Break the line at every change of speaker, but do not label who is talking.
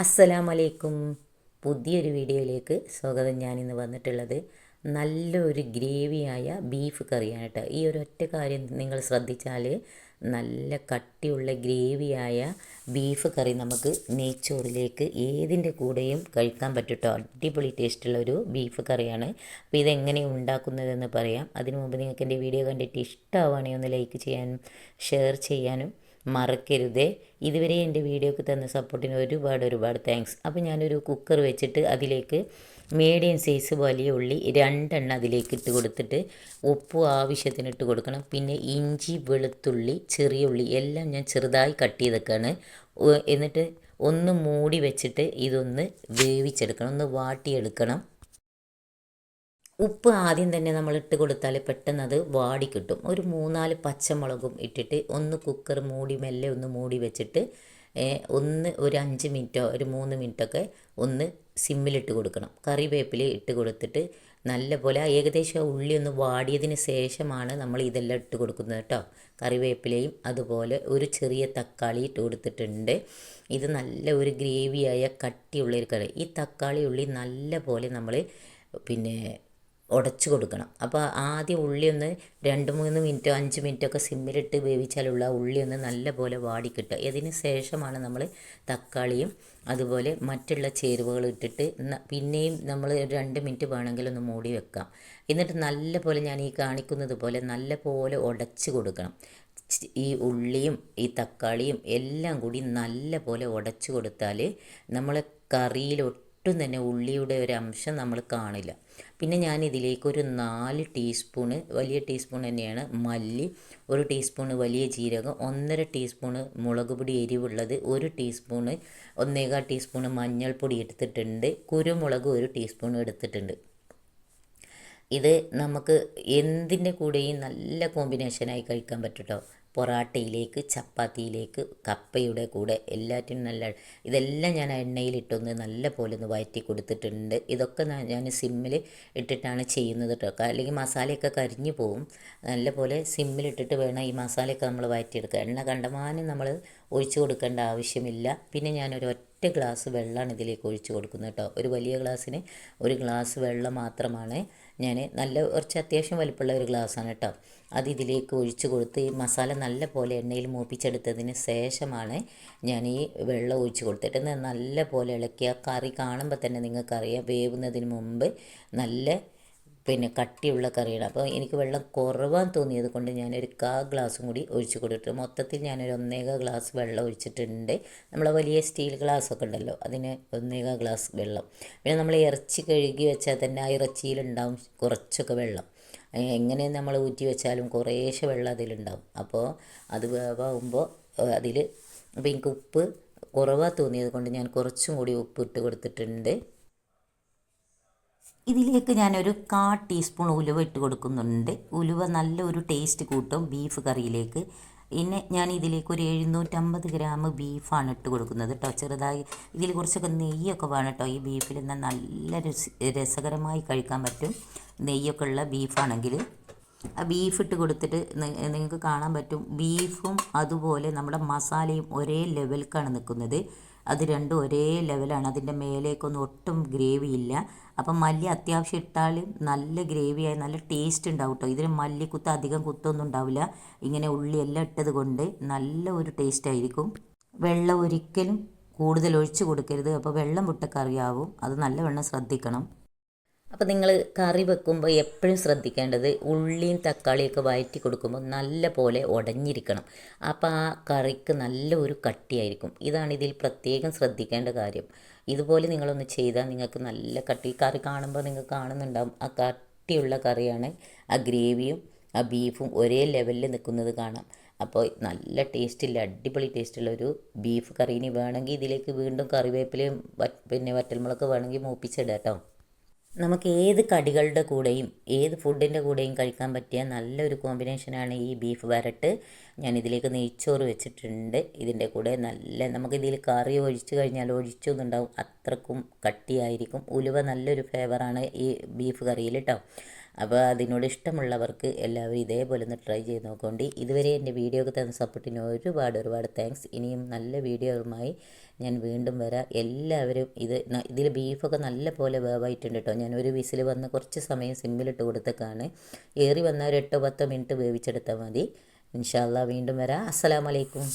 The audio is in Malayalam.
അസ്സലാമലൈക്കും. പുതിയൊരു വീഡിയോയിലേക്ക് സ്വാഗതം. ഞാനിന്ന് വന്നിട്ടുള്ളത് നല്ലൊരു ഗ്രേവിയായ ബീഫ് കറിയാണ് കേട്ടോ ഈ ഒരു ഒറ്റ കാര്യം നിങ്ങൾ ശ്രദ്ധിച്ചാൽ നല്ല കട്ടിയുള്ള ഗ്രേവിയായ ബീഫ് കറി നമുക്ക് നെയ്ച്ചോറിലേക്ക് ഏതിന്റെ കൂടെയും കഴിക്കാൻ പറ്റുട്ടോ അടിപൊളി ടേസ്റ്റുള്ള ഒരു ബീഫ് കറിയാണ്. അപ്പോൾ ഇതെങ്ങനെ ഉണ്ടാക്കുന്നതെന്ന് പറയാം. അതിനു മുമ്പ് നിങ്ങൾക്ക് എന്റെ വീഡിയോ കണ്ടിട്ട് ഇഷ്ടമാവുകയാണെങ്കിൽ ഒന്ന് ലൈക്ക് ചെയ്യാനും ഷെയർ ചെയ്യാനും മറക്കരുതേ. ഇതുവരെ എന്റെ വീഡിയോക്ക് തന്ന സപ്പോർട്ടിന് ഒരുപാട് ഒരുപാട് താങ്ക്സ് അപ്പോൾ ഞാനൊരു കുക്കർ വെച്ചിട്ട് അതിലേക്ക് മീഡിയം സൈസ് വലിയ ഉള്ളി രണ്ടെണ്ണം അതിലേക്ക് ഇട്ട് കൊടുത്തിട്ട് ഉപ്പ് ആവശ്യത്തിന് ഇട്ട് കൊടുക്കണം. പിന്നെ ഇഞ്ചി വെളുത്തുള്ളി ചെറിയ ഉള്ളി എല്ലാം ഞാൻ ചെറുതായി കട്ട് ചെയ്തൊക്കെയാണ് എന്നിട്ട് ഒന്ന് മൂടി വെച്ചിട്ട് ഇതൊന്ന് വേവിച്ചെടുക്കണം. ഒന്ന് വാട്ടിയെടുക്കണം. ഉപ്പ് ആദ്യം തന്നെ നമ്മൾ ഇട്ട് കൊടുത്താൽ പെട്ടെന്ന് അത് വാടി കിട്ടും. ഒരു മൂന്നാൽ പച്ചമുളകും ഇട്ടിട്ട് ഒന്ന് കുക്കർ മൂടി മെല്ലെ ഒന്ന് മൂടി വെച്ചിട്ട് ഒന്ന് ഒരു അഞ്ച് മിനിറ്റോ ഒരു മൂന്ന് മിനിറ്റൊക്കെ ഒന്ന് സിമ്മിലിട്ട് കൊടുക്കണം. കറിവേപ്പില ഇട്ട് കൊടുത്തിട്ട് നല്ല പോലെ ഏകദേശം ഉള്ളി ഒന്ന് വാടിയതിന് ശേഷമാണ് നമ്മൾ ഇതെല്ലാം ഇട്ട് കൊടുക്കുന്നത് കേട്ടോ. കറിവേപ്പിലയും അതുപോലെ ഒരു ചെറിയ തക്കാളി ഇട്ട് കൊടുത്തിട്ടുണ്ട്. ഇത് നല്ല ഒരു ഗ്രേവിയായ കട്ടിയുള്ളൊരു കറി. ഈ തക്കാളി ഉള്ളി നല്ല പോലെ നമ്മൾ പിന്നെ ഉടച്ചു കൊടുക്കണം. അപ്പോൾ ആദ്യം ഉള്ളി ഒന്ന് രണ്ട് മൂന്ന് മിനിറ്റോ അഞ്ച് മിനിറ്റോ ഒക്കെ സിമ്മിലിട്ട് വേവിച്ചാലുള്ള ഉള്ളി ഒന്ന് വാടി കിട്ടുക ഇതിന് ശേഷമാണ് നമ്മൾ തക്കാളിയും അതുപോലെ മറ്റുള്ള ചേരുവകൾ ഇട്ടിട്ട് പിന്നെയും നമ്മൾ രണ്ട് മിനിറ്റ് വേണമെങ്കിൽ ഒന്ന് മൂടി വെക്കാം. എന്നിട്ട് നല്ല പോലെ ഞാൻ ഈ കാണിക്കുന്നത് പോലെ നല്ല പോലെ ഉടച്ച് കൊടുക്കണം. ഈ ഉള്ളിയും ഈ തക്കാളിയും എല്ലാം കൂടി നല്ല പോലെ ഉടച്ചു കൊടുത്താൽ നമ്മൾ കറിയിൽ ഒട്ടും തന്നെ ഉള്ളിയുടെ ഒരു അംശം നമ്മൾ കാണില്ല. പിന്നെ ഞാൻ ഇതിലേക്ക് ഒരു നാല് ടീസ്പൂണ് വലിയ ടീസ്പൂൺ തന്നെയാണ് മല്ലി ഒരു ടീസ്പൂണ് വലിയ ജീരകം ഒന്നര ടീസ്പൂണ് മുളക് പൊടി എരിവുള്ളത് ഒരു ടീസ്പൂണ് ഒന്നേകാൽ ടീസ്പൂണ് മഞ്ഞൾപ്പൊടി എടുത്തിട്ടുണ്ട് കുരുമുളക് ഒരു ടീസ്പൂൺ എടുത്തിട്ടുണ്ട്. ഇത് നമുക്ക് എന്തിന്റെ കൂടെയും നല്ല കോമ്പിനേഷനായി കഴിക്കാൻ പറ്റും പൊറാട്ടയിലേക്ക് ചപ്പാത്തിയിലേക്ക് കപ്പയുടെ കൂടെ എല്ലാറ്റിനും നല്ല ഇതെല്ലാം ഞാൻ എണ്ണയിലിട്ടൊന്ന് നല്ല പോലെ ഒന്ന് വഴറ്റി കൊടുത്തിട്ടുണ്ട്. ഇതൊക്കെ ഞാൻ സിമ്മിൽ ഇട്ടിട്ടാണ് ചെയ്യുന്നത് കേട്ടോ അല്ലെങ്കിൽ മസാലയൊക്കെ കരിഞ്ഞു പോവും. നല്ല പോലെ സിമ്മിലിട്ടിട്ട് വേണം ഈ മസാലയൊക്കെ നമ്മൾ വഴറ്റിയെടുക്കുക എണ്ണ കണ്ടമാനം നമ്മൾ ഒഴിച്ചു കൊടുക്കേണ്ട ആവശ്യമില്ല. പിന്നെ ഞാനൊരു ഒറ്റ ഗ്ലാസ് വെള്ളമാണ് ഇതിലേക്ക് ഒഴിച്ചു കൊടുക്കുന്നത് കേട്ടോ ഒരു വലിയ ഗ്ലാസ്സിന് ഒരു ഗ്ലാസ് വെള്ളം മാത്രമാണ് ഞാൻ നല്ല കുറച്ച് അത്യാവശ്യം വലിപ്പമുള്ള ഒരു ഗ്ലാസ്സാണ് കേട്ടോ. അത് ഇതിലേക്ക് ഒഴിച്ചു കൊടുത്ത് ഈ മസാല നല്ല പോലെ എണ്ണയിൽ മൂപ്പിച്ചെടുത്തതിന് ശേഷമാണ് ഞാൻ ഈ വെള്ളം ഒഴിച്ചു കൊടുത്തിട്ട് നല്ല പോലെ ഇളക്കി ആ കറി കാണുമ്പോൾ തന്നെ നിങ്ങൾക്കറിയാം വേവുന്നതിന് മുമ്പ് നല്ല പിന്നെ കട്ടിയുള്ള കറിയാണ്. അപ്പോൾ എനിക്ക് വെള്ളം കുറവാൻ തോന്നിയത് കൊണ്ട് ഞാനൊരു കാ ഗ്ലാസും കൂടി ഒഴിച്ചു കൊടുത്തിട്ട്. മൊത്തത്തിൽ ഞാനൊരു ഒന്നേക ഗ്ലാസ് വെള്ളം ഒഴിച്ചിട്ടുണ്ട്. നമ്മളെ വലിയ സ്റ്റീൽ ഗ്ലാസ്സൊക്കെ ഉണ്ടല്ലോ അതിന് ഒന്നേക ഗ്ലാസ് വെള്ളം. പിന്നെ നമ്മൾ ഇറച്ചി കഴുകി വെച്ചാൽ തന്നെ ആ ഇറച്ചിയിലുണ്ടാവും കുറച്ചൊക്കെ വെള്ളം. എങ്ങനെ നമ്മൾ ഊറ്റി വെച്ചാലും കുറേശ്ശെ വെള്ളം അതിലുണ്ടാവും. അപ്പോൾ അത് വേവാകുമ്പോൾ അതിൽ അപ്പോൾ എനിക്ക് ഉപ്പ് കുറവാണ് തോന്നിയത് കൊണ്ട് ഞാൻ കുറച്ചും കൂടി ഉപ്പ് ഇട്ട് കൊടുത്തിട്ടുണ്ട്. ഇതിലേക്ക് ഞാനൊരു കാ ടീസ്പൂൺ ഉലുവ ഇട്ട് കൊടുക്കുന്നുണ്ട്. ഉലുവ നല്ലൊരു ടേസ്റ്റ് കൂട്ടും ബീഫ് കറിയിലേക്ക്. പിന്നെ ഞാൻ ഇതിലേക്ക് ഒരു എഴുന്നൂറ്റമ്പത് ഗ്രാം ബീഫാണ് ഇട്ട് കൊടുക്കുന്നത് കേട്ടോ ചെറുതായി ഇതിൽ കുറച്ചൊക്കെ നെയ്യൊക്കെ വേണം കേട്ടോ ഈ ബീഫിൽ നിന്ന് നല്ല രസകരമായി കഴിക്കാൻ പറ്റും നെയ്യൊക്കെ ഉള്ള ബീഫാണെങ്കിൽ ആ ബീഫ് ഇട്ട് കൊടുത്തിട്ട് നിങ്ങൾക്ക് കാണാൻ പറ്റും. ബീഫും അതുപോലെ നമ്മുടെ മസാലയും ഒരേ ലെവൽക്കാണ് നിൽക്കുന്നത്. അത് രണ്ടും ഒരേ ലെവലാണ്. അതിന്റെ മേലേക്കൊന്നും ഒട്ടും ഗ്രേവി ഇല്ല. അപ്പം മല്ലി അത്യാവശ്യം ഇട്ടാൽ നല്ല ഗ്രേവിയായി നല്ല ടേസ്റ്റ് ഉണ്ടാവും കേട്ടോ ഇതിന് മല്ലിക്കുത്ത് അധികം കുത്തൊന്നും ഉണ്ടാവില്ല. ഇങ്ങനെ ഉള്ളിയെല്ലാം ഇട്ടത് കൊണ്ട് നല്ല ഒരു ടേസ്റ്റ് ആയിരിക്കും. വെള്ളം ഒരിക്കലും കൂടുതൽ ഒഴിച്ച് കൊടുക്കരുത്. അപ്പോൾ വെള്ളം മുട്ടക്കറിയാവും കറിയാവും അത് നല്ലവണ്ണം ശ്രദ്ധിക്കണം. അപ്പോൾ നിങ്ങൾ കറി വെക്കുമ്പോൾ എപ്പോഴും ശ്രദ്ധിക്കേണ്ടത് ഉള്ളിയും തക്കാളിയൊക്കെ വഴറ്റി കൊടുക്കുമ്പോൾ നല്ല പോലെ ഉടഞ്ഞിരിക്കണം അപ്പോൾ ആ കറിക്ക് നല്ല ഒരു കട്ടിയായിരിക്കും. ഇതാണ് ഇതിൽ പ്രത്യേകം ശ്രദ്ധിക്കേണ്ട കാര്യം. ഇതുപോലെ നിങ്ങളൊന്ന് ചെയ്താൽ നിങ്ങൾക്ക് നല്ല കട്ടി കറി കാണുമ്പോൾ നിങ്ങൾ കാണുന്നുണ്ടാവും ആ കട്ടിയുള്ള കറിയാണ് ആ ഗ്രേവിയും ആ ബീഫും ഒരേ ലെവലിൽ നിൽക്കുന്നത് കാണാം. അപ്പോൾ നല്ല ടേസ്റ്റില്ല അടിപൊളി ടേസ്റ്റുള്ള ഒരു ബീഫ് കറി ഇനി വേണമെങ്കിൽ ഇതിലേക്ക് വീണ്ടും കറിവേപ്പിലയും പിന്നെ വറ്റൽമുളക് വേണമെങ്കിൽ മൂപ്പിച്ചിടാം കേട്ടോ. നമുക്ക് ഏത് കടികളുടെ കൂടെയും ഏത് ഫുഡിന്റെ കൂടെയും കഴിക്കാൻ പറ്റിയ നല്ലൊരു കോമ്പിനേഷനാണ് ഈ ബീഫ് വരട്ട്. ഞാൻ ഇതിലേക്ക് നെയ്ച്ചോറ് വെച്ചിട്ടുണ്ട്. ഇതിന്റെ കൂടെ നല്ല നമുക്ക് ഇതിൽ കറി ഒഴിച്ചു കഴിഞ്ഞാൽ ഒഴിച്ചൊന്നുണ്ടാവും അത്രക്കും കട്ടിയായിരിക്കും. ഉലുവ നല്ലൊരു ഫ്ലേവറാണ് ഈ ബീഫ് കറിയിൽ കേട്ടോ അപ്പോൾ അതിനോട് ഇഷ്ടമുള്ളവർക്ക് എല്ലാവരും ഇതേപോലെ ഒന്ന് ട്രൈ ചെയ്ത് നോക്കോണ്ടി. ഇതുവരെ എന്റെ വീഡിയോക്ക് തന്ന സപ്പോർട്ടിന് ഒരുപാട് ഒരുപാട് താങ്ക്സ് ഇനിയും നല്ല വീഡിയോകളുമായി ഞാൻ വീണ്ടും വരാം. എല്ലാവരും ഇത് ഇതിൽ ബീഫൊക്കെ നല്ല പോലെ വേവായിട്ടുണ്ട് കേട്ടോ. ഞാൻ ഒരു വിസിൽ വന്ന് കുറച്ച് സമയം സിമ്മിലിട്ട് കൊടുത്തേക്കാണ്. ഏറി വന്നാൽ ഒരു എട്ടോ പത്തോ മിനിറ്റ് വേവിച്ചെടുത്താൽ മതി. ഇൻഷാല്ലാ വീണ്ടും വരാം. അസ്സലാമലൈക്കും